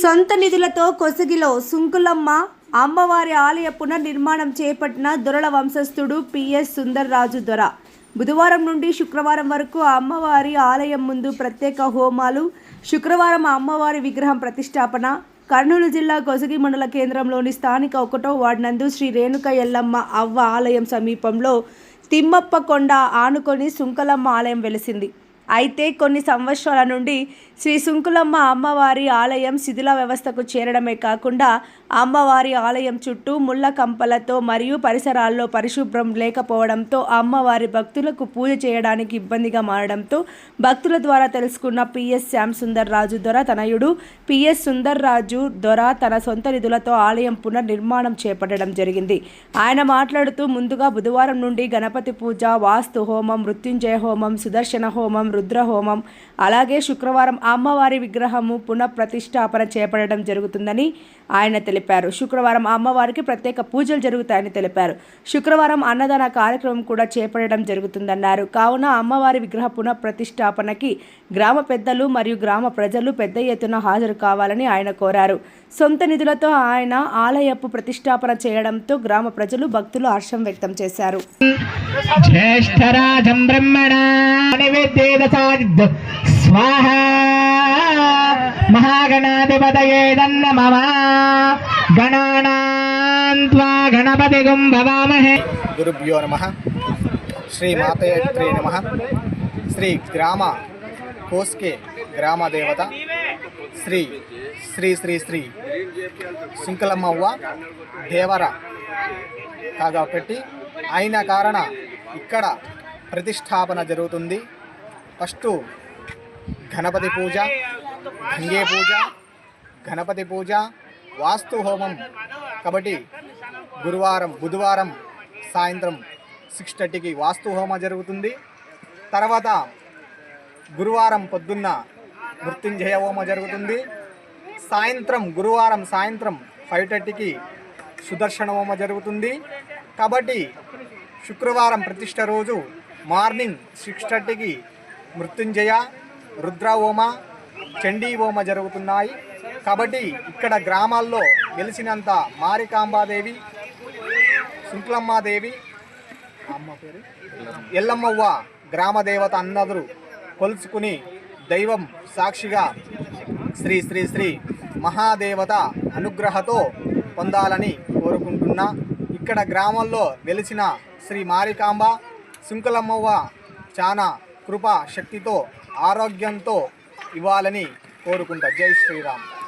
సొంత నిధులతో కొసగిలో సుంకులమ్మ అమ్మవారి ఆలయ పునర్నిర్మాణం చేపట్టిన దొరల వంశస్థుడు పిఎస్ సుందర్రాజు దొర. బుధవారం నుండి శుక్రవారం వరకు అమ్మవారి ఆలయం ముందు ప్రత్యేక హోమాలు శుక్రవారం అమ్మవారి విగ్రహం ప్రతిష్టాపన కర్నూలు జిల్లా కొసగి మండల కేంద్రంలోని స్థానిక ఒకటో వార్డు నందు శ్రీ రేణుక ఎల్లమ్మ అవ్వ ఆలయం సమీపంలో తిమ్మప్ప కొండ ఆనుకొని సుంకలమ్మ ఆలయం వెలిసింది. అయితే కొన్ని సంవత్సరాల నుండి శ్రీ సుంకులమ్మ అమ్మవారి ఆలయం శిథిల వ్యవస్థకు చేరడమే కాకుండా అమ్మవారి ఆలయం చుట్టూ ముళ్ళ కంపలతో మరియు పరిసరాల్లో పరిశుభ్రం లేకపోవడంతో అమ్మవారి భక్తులకు పూజ చేయడానికి ఇబ్బందిగా మారడంతో భక్తుల ద్వారా తెలుసుకున్న పిఎస్ శ్యామ్ సుందర్ రాజు దొర తనయుడు పిఎస్ సుందర్ రాజు దొర తన సొంత నిధులతో ఆలయం పునర్నిర్మాణం చేపట్టడం జరిగింది. ఆయన మాట్లాడుతూ ముందుగా బుధవారం నుండి గణపతి పూజ వాస్తు హోమం మృత్యుంజయ హోమం సుదర్శన హోమం రుద్రహోమం. అలాగే శుక్రవారం అమ్మవారి విగ్రహము పునఃప్రతిష్టాపన చేపట్టడం జరుగుతుందని ఆయన తెలిపారు. శుక్రవారం అమ్మవారికి ప్రత్యేక పూజలు జరుగుతాయని తెలిపారు. శుక్రవారం అన్నదాన కార్యక్రమం కూడా చేపట్టడం జరుగుతుందన్నారు. కావున అమ్మవారి విగ్రహ పునఃప్రతిష్టాపనకి గ్రామ పెద్దలు మరియు గ్రామ ప్రజలు పెద్ద ఎత్తున హాజరు కావాలని ఆయన కోరారు. సొంత నిధులతో ఆయన ఆలయపు ప్రతిష్టాపన చేయడంతో గ్రామ ప్రజలు భక్తులు హర్షం వ్యక్తం చేశారు. జ్యేష్ఠరాజం బ్రహ్మణ. స్వాహ! మహాగణాధిపతయే మమ. గణానాంత్వా గణపతి గుంభవామహే గురుభ్యో నమ. శ్రీ మాతయత్రే నమ. శ్రీ గ్రామ కోస్కే గ్రామ దేవత శ్రీ శ్రీ శ్రీ శ్రీ శుంకలమ్మవ్వ దేవర కాగా పెట్టి అయిన కారణ ఇక్కడ ప్రతిష్టాపన జరుగుతుంది. ఫస్ట్ గణపతి పూజ గంగే పూజ గణపతి పూజ వాస్తు హోమం కాబట్టి గురువారం బుధవారం సాయంత్రం సిక్స్ థర్టీకి వాస్తు హోమ జరుగుతుంది తర్వాత గురువారం పొద్దున్న మృత్యుంజయ హోమ జరుగుతుంది సాయంత్రం గురువారం సాయంత్రం ఫైవ్ థర్టీకి సుదర్శన హోమ జరుగుతుంది కాబట్టి శుక్రవారం ప్రతిష్ట రోజు మార్నింగ్ సిక్స్ థర్టీకి మృత్యుంజయ రుద్ర హోమ చండీ హోమ జరుగుతున్నాయి. కాబట్టి ఇక్కడ గ్రామాల్లో వెలిసినంత మారికాంబాదేవి శుక్లమ్మాదేవి అమ్మ పేరు? ఎల్లమ్మవ్వ గ్రామదేవత అన్నదరు అందరూ కొలుచుకుని దైవం సాక్షిగా శ్రీ శ్రీ శ్రీ మహాదేవత అనుగ్రహతో పొందాలని కోరుకుంటున్నా. ఇక్కడ గ్రామంలో వెలిసిన శ్రీ మారికాంబ శుంకలమ్మవ్వ చాలా కృపా శక్తితో ఆరోగ్యంతో ఇవ్వాలని కోరుకుంటా. జై శ్రీరామ్.